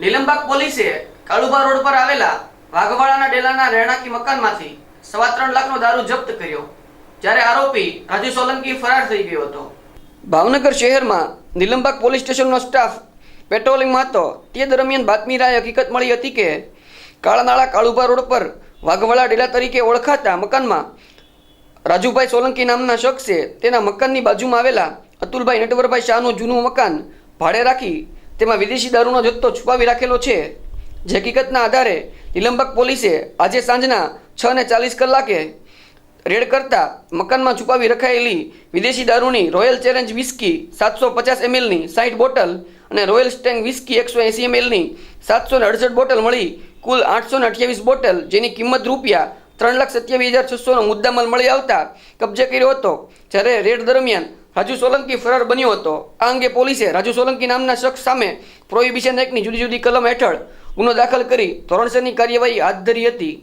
નીલમબાગ પોલીસે કાળુબા રોડ પર આવેલા વાઘવાડાના ડેલાના રહેણાંકી મકાનમાંથી સવા ત્રણ લાખનો દારૂ જપ્ત કર્યો, જ્યારે આરોપી રાજુ સોલંકી ફરાર થઈ ગયો હતો. ભાવનગર શહેરમાં નીલમબાગ પોલીસ સ્ટેશનનો સ્ટાફ પેટ્રોલિંગમાં હતો તે દરમિયાન બાતમી રાય હકીકત મળી હતી કે કાળાનાળા કાળુબા રોડ પર વાઘવાડા ડેલા તરીકે ઓળખાતા મકાનમાં રાજુભાઈ સોલંકી નામના શખ્સે તેના મકાનની બાજુમાં આવેલા અતુલભાઈ નટવરભાઈ શાહનું જૂનું મકાન ભાડે રાખી તેમાં વિદેશી દારૂનો જથ્થો છુપાવી રાખેલો છે. જે હકીકતના આધારે નિલંબક પોલીસે આજે સાંજના છ ને ચાલીસ કલાકે રેડ કરતા મકાનમાં છુપાવી રખાયેલી વિદેશી દારૂની રોયલ ચેલેન્જ વિસ્કી સાતસો પચાસ એમએલની સાઠ બોટલ અને રોયલ સ્ટેંગ વિસ્કી એકસો એંસી એમએલની સાતસો ને અડસઠ બોટલ મળી કુલ આઠસો ને અઠ્યાવીસ બોટલ, જેની કિંમત રૂપિયા ત્રણ લાખ સત્યાવીસ હજાર છસોનો મુદ્દામાલ મળી આવતા કબજે કર્યો હતો. જ્યારે રેડ દરમિયાન રાજુ સોલંકી ફરાર બન્યો હતો. આ અંગે પોલીસે રાજુ સોલંકી નામના શખ્સ સામે પ્રોહિબિશન એક્ટની જુદી જુદી કલમ હેઠળ ગુનો દાખલ કરી ધોરણસરની કાર્યવાહી હાથ ધરી હતી.